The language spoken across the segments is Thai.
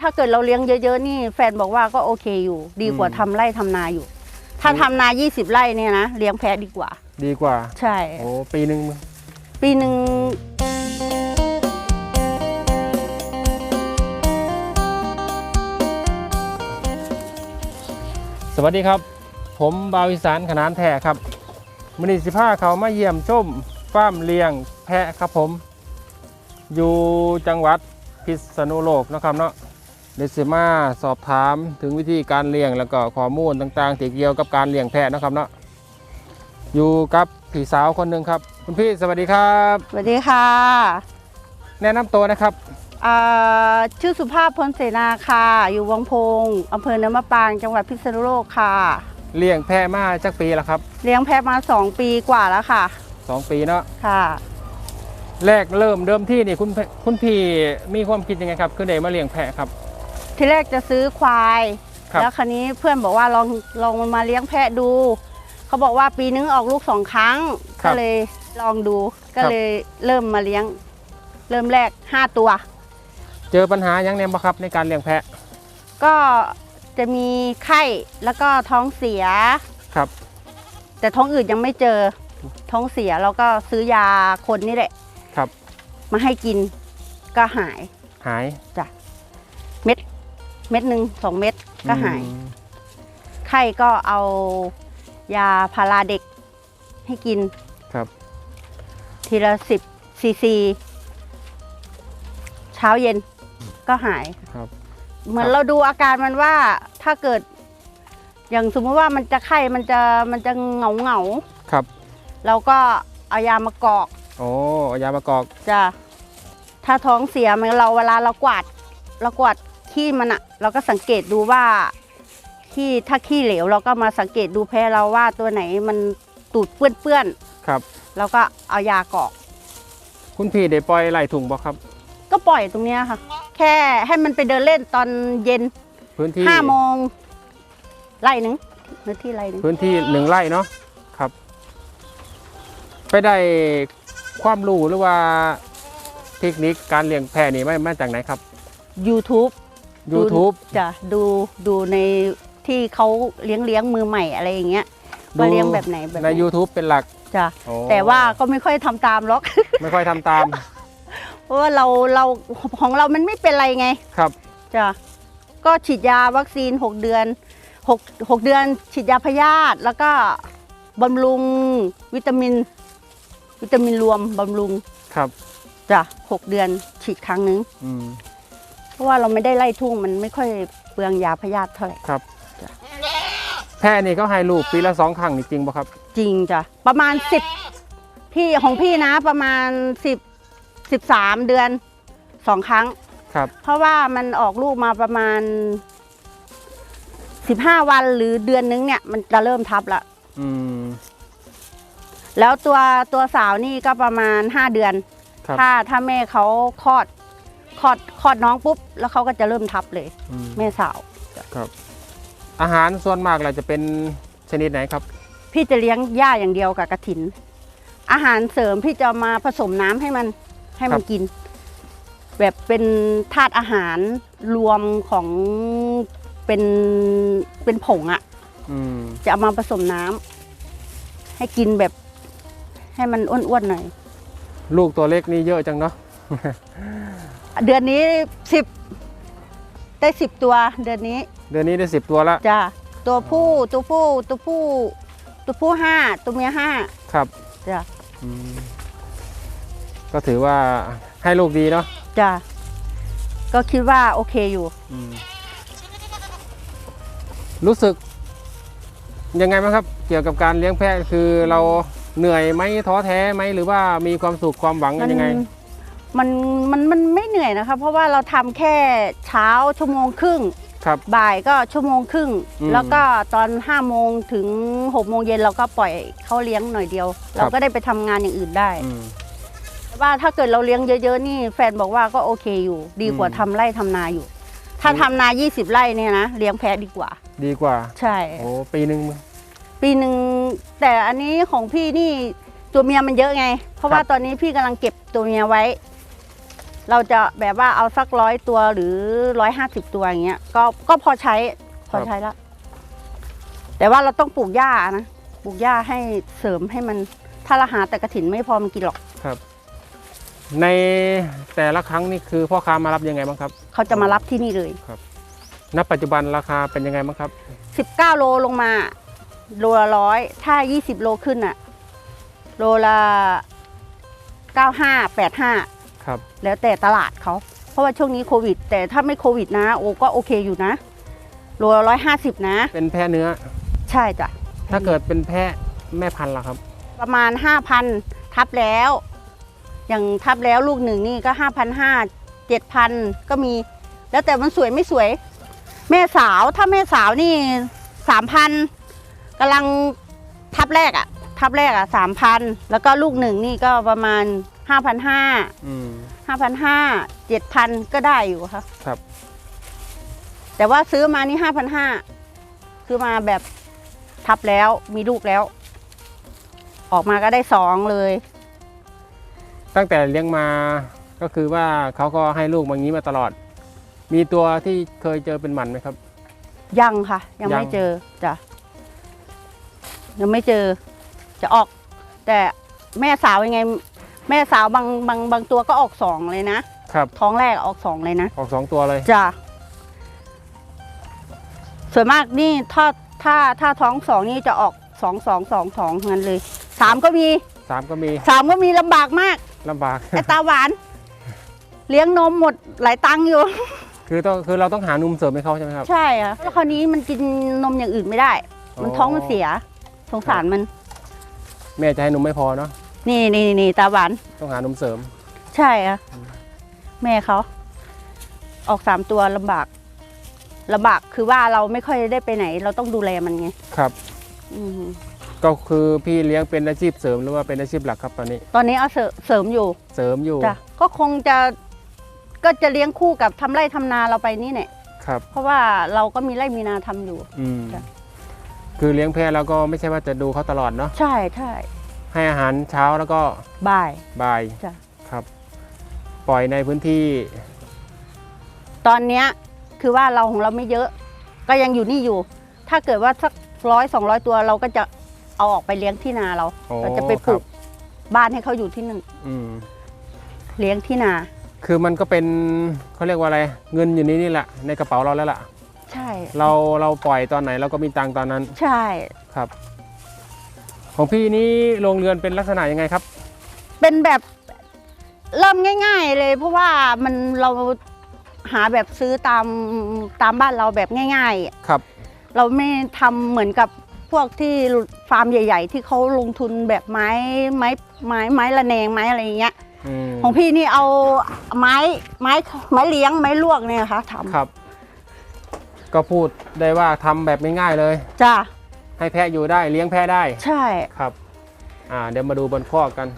ถ้าเกิดเราเลี้ยงเยอะ ๆ นี่แฟนบอกว่าก็โอเคอยู่ ดีกว่าอืมทำไร่ทำนาอยู่ ถ้าทำนา 20 ไร่เนี่ยนะเลี้ยงแพะดีกว่า ดีกว่า ใช่โอ้ปีหนึ่งปีหนึ่งสวัสดีครับ ผมบาวิสานขนานแท้ครับมณีสิผ้าเขามาเยี่ยมชมฟาร์มเลี้ยงแพะครับผม อยู่จังหวัดพิษณุโลกนะครับเนาะ เดซิมาสอบถามถึงวิธีการเลี้ยงแล้วก็ข้อมูลต่างๆที่เกี่ยวกับการเลี้ยงแพะนะครับเนาะอยู่กับพี่สาวคนหนึ่งครับ คุณพี่สวัสดีครับ สวัสดีค่ะแนะนำตัวนะครับ อ่าชื่อสุภาพพลเสนาค่ะ อยู่วังพงอำเภอเนินมะปรางจังหวัดพิษณุโลกค่ะ เลี้ยงแพะมาจักปีแล้วครับเลี้ยงแพะมา 2 ปีกว่าแล้วค่ะ สองปีเนาะค่ะ แรกเริ่มเดิมที่นี่คุณพคุณพี่มีความคิดยังไงครับคือได้มาเลี้ยงแพะครับ ที่แรกจะซื้อควาย ครับ แล้วคันนี้เพื่อนบอกว่าลองลองมาเลี้ยงแพะดู เขาบอกว่าปีนึงออกลูกสองครั้งก็เลยลองดู ก็เลยเริ่มมาเลี้ยง เริ่มแรก 5 ตัว เจอปัญหายังแนมบ่ครับในการเลี้ยงแพะก็จะมีไข้แล้วก็ท้องเสีย ครับ แต่ท้องอืดยังไม่เจอ ท้องเสียเราก็ซื้อยาคนนี่แหละครับ มาให้กินก็หาย หายเม็ด เม็ดหนึ่งสองเม็ดก็หายอืมไข้ก็เอายาพาราเด็กให้กินครับ ทีละสิบซีซี เช้าเย็นก็หายครับ เหมือนครับเราดูอาการมันว่าถ้าเกิด อย่างสมมติว่ามันจะไข้มันจะมันจะเหงาเหงาครับๆเราก็เอายามากรอกโอ้เอายามากอกจะถ้าท้องเสียมันเราเวลาเรากวาดเรากวาด ขี้มันอะเราก็สังเกตดูว่าขี้ถ้าขี้เหลวเราก็มาสังเกตดูแพ้เราว่าตัวไหนมันตูดเปื้อนครับ ๆเราก็เอายากรอก คุณพี่ได้ปล่อยไหลถุงบ่ครับ ก็ปล่อยตรงเนี้ยค่ะ แค่ให้มันไปเดินเล่นตอนเย็นพื้นที่ห้าโมงไร่หนึ่งพื้นที่ไร่หนึ่งพื้นที่หนึ่งไร่เนาะครับ ไปได้ความรู้หรือว่าเทคนิคการเลี้ยงแพะนี่มามาจากไหนครับ YouTube YouTube จะดูดูในที่เขาเลี้ยงเลี้ยงมือใหม่อะไรอย่างเงี้ยดูว่าเลี้ยงแบบไหนแบบไหในน YouTube เป็นหลักจ้ะโอ้แต่ว่าก็ไม่ค่อยทำตามหรอก ไม่ค่อยทำตาม เพราะว่าเราเราของเรามันไม่เป็นไรไงครับจ้ะก็ฉีดยาวัคซีน 6 เดือน6 6เดือน ฉีดยาพยาธิแล้วก็บำรุงวิตามิน วิตามินรวมบำรุงครับจ้ะ6เดือนฉีดครั้งหนึงอืมเพ ราะว่าเราไม่ได้ไล่ทุ่งมันไม่ค่อยเปลืองยาพยาธิเท่าไหร่ครับจ้ะแพะนี่เขาให้ลูกปีละสองครั้งนี่จริงป่ะครับ จริงจ้ะประมาณ10พี่ของพี่นะประมาณ10 13เดือนสองครั้งครับ เพราะว่ามันออกลูกมาประมาณ15วันหรือเดือนนึงเนี่ย มันจะเริ่มทับละอืมแล้วตัวตัวสาวนี่ก็ประมาณ5เดือนครับถ้าถ้าแม่เขาคลอด คลอดคลอดน้องปุ๊บ แล้วเขาก็จะเริ่มทับเลย อืมแม่สาว ครับ อาหารส่วนมากเราจะเป็นชนิดไหนครับ พี่จะเลี้ยงหญ้าอย่างเดียวกับกระถิน อาหารเสริมพี่จะมาผสมน้ำให้มันให้มันครับ กิน แบบเป็นธาตุอาหารรวมของเป็นเป็นผงอะอืมจะเอามาผสมน้ำให้กินแบบให้มันอ้วนๆหน่อย ลูกตัวเล็กนี่เยอะจังเนาะ เดือนนี้สิบได้สิบตัว เดือนนี้เดือนนี้ได้สิบตัวละจ้ะตัวผู้ตัวผู้ตัวผู้ตัวผู้ห้าตัวเมียห้าครับจ้ะอืมก็ถือว่าให้ลูกดีเนาะจ้ะก็คิดว่าโอเคอยู่ อืมรู้สึก ยังไงบ้างครับ เกี่ยวกับการเลี้ยงแพะคือเราเหนื่อยไหมท้อแท้ไหมหรือว่ามีความสุขความหวังมันยังไง มันมันมันไม่เหนื่อยนะคะ เพราะว่าเราทำแค่เช้าชั่วโมงครึ่งครับบ่ายก็ชั่วโมงครึ่งอืมแล้วก็ตอนห้าโมงถึงหกโมงเย็นเราก็ปล่อยเขาเลี้ยงหน่อยเดียว เราก็ได้ไปทำงานอย่างอื่นได้อืมแต่ว่าถ้าเกิดเราเลี้ยงเยอะๆนี่แฟนบอกว่าก็โอเคอยู่ ดีกว่าอืมทำไร่ทำนาอยู่ ถ้าทำนา 20 ไร่เนี่ยนะเลี้ยงแพะดีกว่า ดีกว่า ใช่โอ้ปีหนึ่งปีหนึ่งแต่อันนี้ของพี่นี่ตัวเมียมันเยอะไง เพราะว่าตอนนี้พี่กำลังเก็บตัวเมียไว้ เราจะแบบว่าเอาสักร้อยตัวหรือร้อยห้าสิบตัวอย่างเงี้ยก็ก็พอใช้พอใช้แล้วแต่ว่าเราต้องปลูกหญ้านะปลูกหญ้าให้เสริมให้มันถ้าเราหาแต่กระถินไม่พอมันกินหรอกครับ ในแต่ละครั้งนี่คือพ่อค้ามารับยังไงบ้างครับเขาจะมารับที่นี่เลยณปัจจุบันราคาเป็นยังไงบ้างครับสิบเก้าโลลงมาโลละร้อยถ้ายี่สิบโลขึ้นอะโลละเก้าห้าแปดห้า ครับแล้วแต่ตลาดเขาเพราะว่าช่วงนี้โควิด แต่ถ้าไม่โควิดนะ โอ้ก็โอเคอยู่นะโลละร้อยห้าสิบนะ เป็นแพะเนื้อ ใช่จ้ะถ้าเกิดเป็นแพะแม่พันธุ์ล่ะครับ ประมาณห้าพันทับแล้ว อย่างทับแล้วลูกหนึ่งนี่ก็ห้าพันห้าเจ็ดพันก็มี แล้วแต่มันสวยไม่สวย แม่สาวถ้าแม่สาวนี่สามพันกำลังทับแรกอะทับแรกอะสามพันแล้วก็ลูกหนึ่งนี่ก็ประมาณ ห้าพันห้าอืม ห้าพันห้าเจ็ดพันก็ได้อยู่ค่ะครับ แต่ว่าซื้อมานี่ห้าพันห้าซื้อมาแบบทับแล้วมีลูกแล้ว ออกมาก็ได้สองเลย ตั้งแต่เลี้ยงมาก็คือว่าเขาก็ให้ลูกมางี้มาตลอด มีตัวที่เคยเจอเป็นหมันไหมครับ ยังค่ะ ยังยัง ไม่เจอจ้ะยังไม่เจอ จะออก แต่แม่สาวยังไง แม่สาวบางบางบางตัวก็ออกสองเลยนะ ครับ ท้องแรกออกสองเลยนะ ออกสองตัวเลย จ้ะ ส่วนมากนี่ถ้าถ้าถ้าท้องสองนี่จะออกสองสองสองสองงั้นเลยสามก็มีสามก็มีสามก็มีลำบากมากลำบาก ไอ้ตาหวาน เลี้ยงนมหมดหลายตังค์อยู่ คือต้องคือเราต้องหานุ่มเสริมให้เขาใช่ไหมครับ ใช่ค่ะแล้วคราวนี้มันกินนมอย่างอื่นไม่ได้ มันท้องมันเสีย สงสารมัน แม่จะให้นมไม่พอเนาะ นี่นี่นี่ตาหวาน ต้องหานมเสริม ใช่ค่ะแม่เขา ออกสามตัวลำบากลำบากคือว่าเราไม่ค่อยได้ไปไหน เราต้องดูแลมันไงครับ อืมก็คือพี่เลี้ยงเป็นอาชีพเสริมหรือว่าเป็นอาชีพหลักครับตอนนี้ ตอนนี้เอาเสริเสริมอยู่เสริมอยู่จ้ะก็คงจะก็จะเลี้ยงคู่กับทำไร่ทำนาเราไปนี่เนี่ยครับ เพราะว่าเราก็มีไร่มีนาทำอยู่ อืมจ้ะ คือเลี้ยงแพะแล้วก็ไม่ใช่ว่าจะดูเขาตลอดเนาะ ใช่ใช่ ให้อาหารเช้าแล้วก็บ่ายบ่ายจ้ะครับ ปล่อยในพื้นที่ตอนเนี้ยคือว่าเราของเราไม่เยอะ ก็ยังอยู่นี่อยู่ ถ้าเกิดว่าสักร้อยสองร้อยตัวเราก็จะเอาออกไปเลี้ยงที่นาเราอ๋อเราจะไปปลูกครับบ้านให้เขาอยู่ที่นั่นอืมเลี้ยงที่นา คือมันก็เป็นเขาเรียกว่าอะไร เงินอยู่ในนี่แหละในกระเป๋าเราแล้วล่ะ ใช่ เราเราปล่อยตอนไหนเราก็มีตังค์ตอนนั้นใช่ ครับ ของพี่นี้โรงเรือนเป็นลักษณะยังไงครับ เป็นแบบเริ่มง่าย ๆ เลย เพราะว่ามันเราหาแบบซื้อตามตามบ้านเราแบบง่ายครับ ๆ เราไม่ทำเหมือนกับพวกที่ฟาร์มใหญ่ ๆ ที่เขาลงทุนแบบไม้ไม้ไม้ไม้ระแนงไม้อะไรอย่างเงี้ย อืมของพี่นี่เอาไม้ไม้ไม้เลี้ยงไม้ลวกเนี่ยค่ะทครับ ก็พูดได้ว่าทำแบบง่ายๆเลยำจ้า ให้แพะอยู่ได้เลี้ยงแพะได้ใช่ครับอ่าเดี๋ยวมาดูบนคอกกัน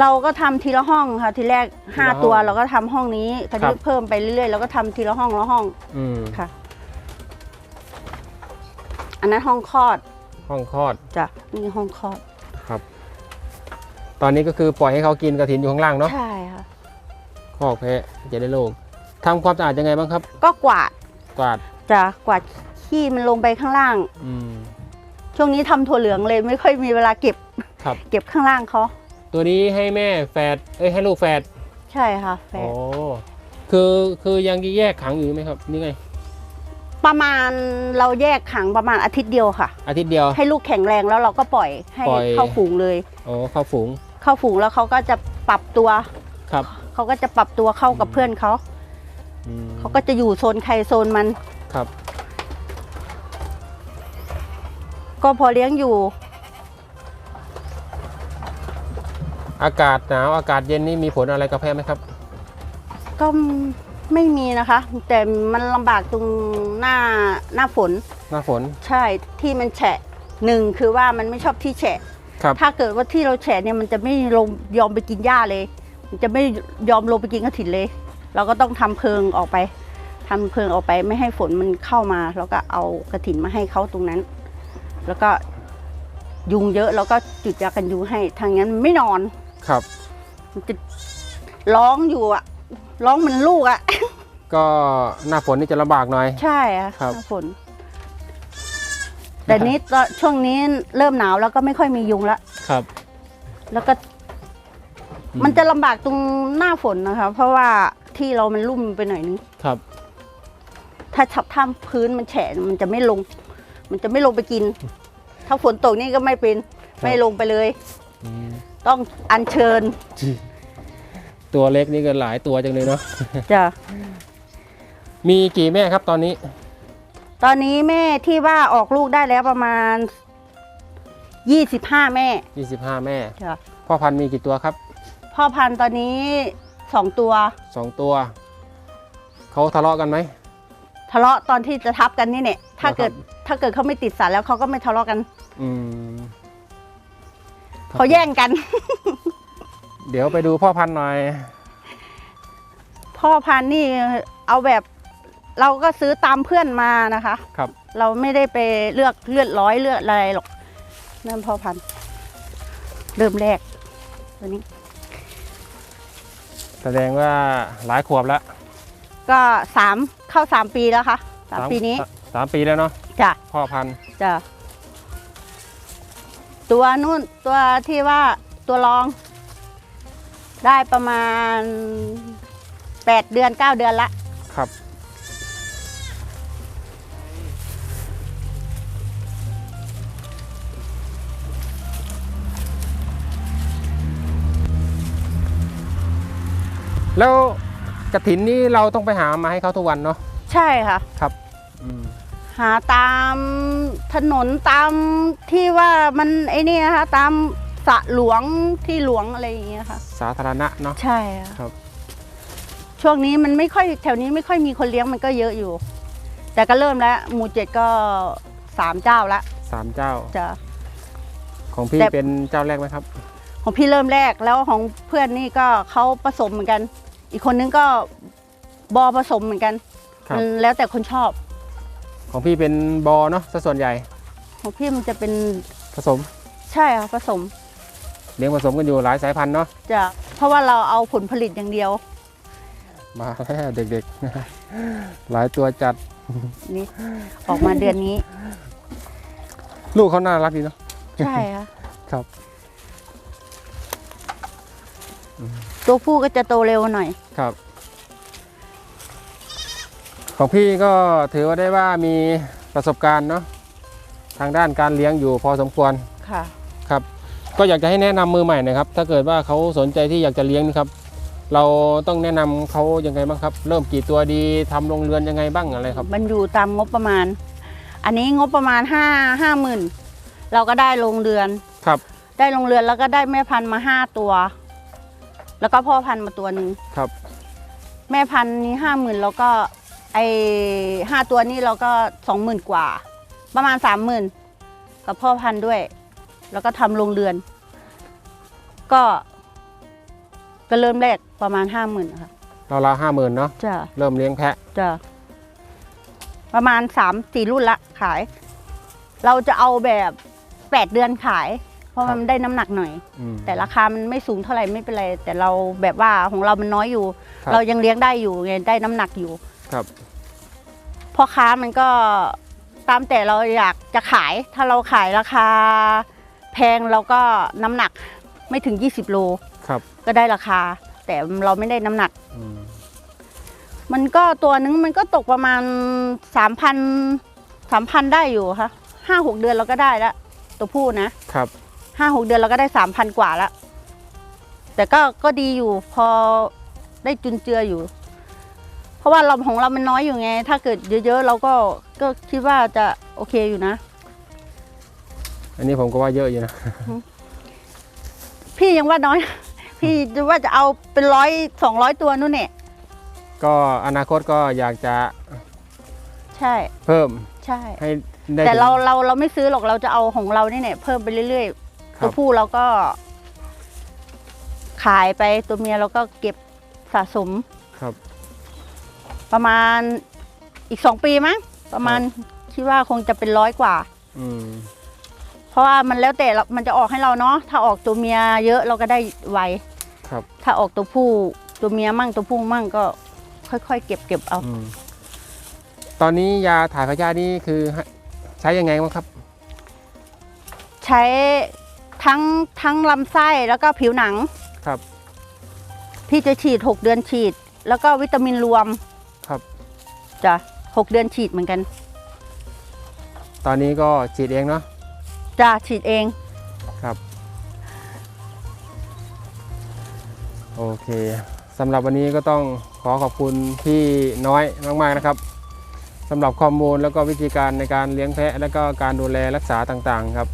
เราก็ทำทีละห้องค่ะ ทีแรกห้าทีละห้องตัวเราก็ทำห้องนี้คราวครันี้บ เพิ่มไปเรื่อยๆเราก็ทำทีละห้องละห้องอืมค่ะ อันนั้นห้องคลอดห้องคลอดจ้ะนี่ห้องคลอดครับ ตอนนี้ก็คือปล่อยให้เขากินกระถินอยู่ข้างล่างเนาะใช่ค่ะ คอกแพะจะได้โล่งทำความสะอาดยังไงบ้างครับ ก็กวาด กวาดจ้ะกวาดขี้มันลงไปข้างล่าง อืม ช่วงนี้ทำถั่วเหลืองเลยไม่ค่อยมีเวลาเก็บครับ เก็บข้างล่างเขาตัวนี้ให้แม่แฝดเอ้ยให้ลูกแฝดใช่ค่ะแฟอ๋นอคือคือยังแยกขังอยู่ไหมครับนี่ไง ประมาณเราแยกขังประมาณอาทิตย์เดียวค่ะ อาทิตย์เดียว ให้ลูกแข็งแรงแล้วเราก็ปล่อยให้ปล่อย เข้าฝูงเลย อ๋อเข้าฝูงเข้าฝูงแล้วเขาก็จะปรับตัวครับ เขาก็จะปรับตัวเข้ากับเพื่อนเขาอืม เขาก็จะอยู่โซนใครโซนมันครับ ก็พอเลี้ยงอยู่ อากาศหนาวอากาศเย็นนี่มีผลอะไรกับแพะไหมครับ ก็ไม่มีนะคะ แต่มันลำบากตรงหน้าหน้าฝน หน้าฝน ใช่ที่มันแฉะหนึ่งคือว่ามันไม่ชอบที่แฉะครับ ถ้าเกิดว่าที่เราแฉะเนี่ยมันจะไม่ลงยอมไปกินหญ้าเลย มันจะไม่ยอมลงไปกินกระถินเลย เราก็ต้องทำเพิงออกไปทำเพิงออกไปไม่ให้ฝนมันเข้ามาแล้วก็เอากระถินมาให้เขาตรงนั้น แล้วก็ยุงเยอะแล้วก็จุดยากันยุงให้ทางนั้นไม่นอนครับมันจะร้องอยู่อะร้องเหมือนลูกอะก็หน้าฝนนี่จะลำบากหน่อย ใช่อะครับหน้าฝน แต่นี้ตอนช่วงนี้เริ่มหนาวแล้วก็ไม่ค่อยมียุงละ ครับ แล้วก็ มันจะลำบากตรงหน้าฝนนะคะ เพราะว่าที่เรามันลุ่มไปหน่อยนึง ครับ ถ้าชับท่ามพื้นมันแฉะมันจะไม่ลง มันจะไม่ลงไปกิน ถ้าฝนตกนี่ก็ไม่เป็นครับ ไม่ลงไปเลย อืมต้องอัญเชิญตัวเล็กนี่ก็หลายตัวจังเลยเนาะจะมีกี่แม่ครับตอนนี้ ตอนนี้แม่ที่ว่าออกลูกได้แล้วประมาณ 25 แม่25 แม่ จ้ะพ่อพันธุ์มีกี่ตัวครับ พ่อพันธุ์ตอนนี้สองตัว2ตัว เขาทะเลาะกันไหม ทะเลาะตอนที่จะทับกันนี่เนี่ย ถ้านะครับเกิดถ้าเกิดเขาไม่ติดสารแล้วเขาก็ไม่ทะเลาะกันอืมเขาแย่งกัน เดี๋ยวไปดูพ่อพันธุ์หน่อย พ่อพันธุ์นี่เอาแบบเราก็ซื้อตามเพื่อนมานะคะ ครับ เราไม่ได้ไปเลือกเลือดร้อยเลือดอะไรหรอกนั่นพ่อพันธุ์เริ่มแรกตัวนี้ แสดงว่าหลายขวบแล้วก็สามเข้าสามปีแล้วค่ะสามปีนี้สสามปีแล้วเนาะจ้ะพ่อพันธุ์จ้ะตัวนู่นตัวที่ว่าตัวรอง ได้ประมาณแปดเดือนเก้าเดือนละครับ แล้วกระถินนี่เราต้องไปหามาให้เขาทุกวันเนาะใช่ค่ะ ครับอืมหาตามถนนตามที่ว่ามันไอ้นี่นะคะตามสระหลวงที่หลวงอะไรอย่างเงี้ยค่ะ สาธารณะเนาะ ใช่ค่ะครับ ช่วงนี้มันไม่ค่อยแถวนี้ไม่ค่อยมีคนเลี้ยงมันก็เยอะอยู่ แต่ก็เริ่มแล้วหมู่เจ็ดก็สามเจ้าละสามเจ้าจะ ของพี่แต่ เป็นเจ้าแรกไหมครับ ของพี่เริ่มแรกแล้วของเพื่อนนี่ก็เขาผสมเหมือนกัน อีกคนนึงก็บอผสมเหมือนกันครับ มันแล้วแต่คนชอบ ของพี่เป็นบอเนาะซะส่วนใหญ่ของพี่มันจะเป็นผสมใช่ค่ะผสมเลี้ยงผสมกันอยู่หลายสายพันธุ์เนาะจะเพราะว่าเราเอาผลผลิตอย่างเดียว มาแล้วเด็กๆ หลายตัวจัดนี่ ออกมาเดือนนี้ ลูกเขาน่ารักดีเนาะ ใช่ค่ะครับ ตัวผู้ก็จะโตเร็วหน่อย ครับ ของพี่ก็ถือว่าได้ว่ามีประสบการณ์เนาะทางด้านการเลี้ยงอยู่พอสมควรค่ะ ครับ ก็อยากจะให้แนะนำมือใหม่หนะครับ ถ้าเกิดว่าเขาสนใจที่อยากจะเลี้ยงนะครับ เราต้องแนะนำเขายังไงบ้างครับ เริ่มกี่ตัวดีทำโรงเรือนยังไงบ้างอะไรครับ มันอยู่ตามงบประมาณ อันนี้งบประมาณห้าห้าหมื่นเราก็ได้โรงเรือน ครับ ได้โรงเรือนแล้วก็ได้แม่พันธุ์มาห้าตัว แล้วก็พ่อพันธุ์มาตัวหนึ่งครับ แม่พันธุ์นี้ห้าหมื่นแล้วก็ไอห้าตัวนี้เราก็สองหมื่นกว่า ประมาณสามหมื่นกับพ่อพันธุ์ด้วย แล้วก็ทำโรงเรือน ก็ก็เริ่มแรกประมาณห้าหมื่นค่ะเราละห้าหมื่นเนาะจ้ะเริ่มเลี้ยงแพะจ้ะประมาณสามสี่รุ่นละขาย เราจะเอาแบบแปดเดือนขาย เพราะครับมันได้น้ำหนักหน่อย อืม แต่ราคามันไม่สูงเท่าไหร่ไม่เป็นไร แต่เราแบบว่าของเรามันน้อยอยู่ ครับ เรายังเลี้ยงได้อยู่ไงได้น้ำหนักอยู่ครับ พ่อค้ามันก็ตามแต่เราอยากจะขาย ถ้าเราขายราคา แพงเราก็น้ำหนักไม่ถึง 20 โลครับก็ได้ราคา แต่เราไม่ได้น้ำหนัก อืมมันก็ตัวนึงมันก็ตกประมาณสามพันสามพันได้อยู่ค่ะห้าหกเดือนเราก็ได้แล้วตัวผู้นะ ครับ ห้าหกเดือนเราก็ได้สามพันกว่าแล้วแต่ก็ก็ดีอยู่พอได้จุนเจืออยู่ เพราะว่าเราของเรามันน้อยอยู่ไง ถ้าเกิดเยอะๆเราก็ก็คิดว่าจะโอเคอยู่นะ อันนี้ผมก็ว่าเยอะอยู่นะ พี่ยังว่าน้อย พี่จะว่าจะเอาเป็นร้อยสองร้อยตัวนู่นเนี่ยก็อนาคตก็อยากจะใช่เพิ่มใช่ ให้ได้แต่ถึงเราเราเราไม่ซื้อหรอกเราจะเอาของเรานี่เนี่ยเพิ่มไปเรื่อยๆ ครัตับวผู้เราก็ ขายไปตัวเมียเราก็เก็บสะสมครับ ประมาณอีกสองปีมั้งประมาณคิดว่าคงจะเป็นร้อยกว่า อืม เพราะว่ามันแล้วแต่เรามันจะออกให้เราเนาะถ้าออกตัวเมียเยอะเราก็ได้ไวครับ ถ้าออกตัวผู้ตัวเมียมั่งตัวผู้มั่งก็ ค่อยๆเก็บเก็บเอา อืม ตอนนี้ยาถ่ายพยาธินี่คือให้ใช้ยังไงบ้างครับ ใช้ ทั้งทั้งลำไส้แล้วก็ผิวหนังครับ พี่จะฉีด6เดือนฉีด แล้วก็วิตามินรวมครับจ้ะหกเดือนฉีดเหมือนกัน ตอนนี้ก็ฉีดเองเนาะจ้ะฉีดเองครับ โอเคสำหรับวันนี้ก็ต้องขอขอบคุณพี่น้อยมากๆนะครับสำหรับข้อมูลแล้วก็วิธีการในการเลี้ยงแพะ แล้วก็การดูแลรักษาต่างๆครับ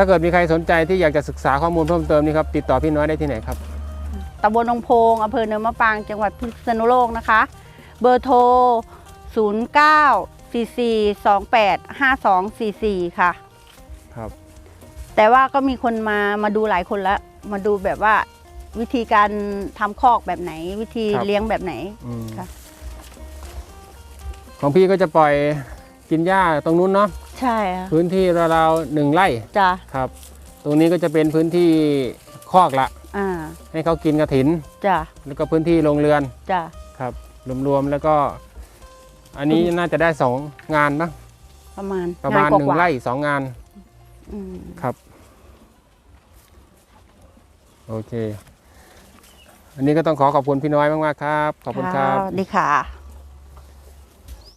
ถ้าเกิดมีใครสนใจที่อยากจะศึกษาข้อมูลเพิ่มเติมนี่ครับติดต่อพี่น้อยได้ที่ไหนครับตำบลหนองโพงอำเภอเนินมะปราง จังหวัดพิษณุโลกนะคะ เบอร์โทร 0 9 4 4 2 8 5 2 4 4 ค่ะ ครับ แต่ว่าก็มีคนมามาดูหลายคนแล้วมาดูแบบว่าวิธีการทำคอกแบบไหน วิธีครับ เลี้ยงแบบไหน อืมค่ะ ของพี่ก็จะปล่อยกินหญ้าตรงนู้นเนาะ ใช่ค่ะพื้นที่ราวๆหนึ่งไร่จ้ะครับ ตรงนี้ก็จะเป็นพื้นที่คอกละ อ่าให้เขากินกระถิน จ้ะแล้วก็พื้นที่โรงเรือนจ้ะครับ รวมๆแล้วก็ อันนี้น่าจะได้สองงานนะประมาณประมาณกว่หนึ่งไร่สองงานอืมครับ โอเค อันนี้ก็ต้องขอขอบคุณพี่น้อยมากๆครับ ขอบคุณครับะสวัสดีค่ะ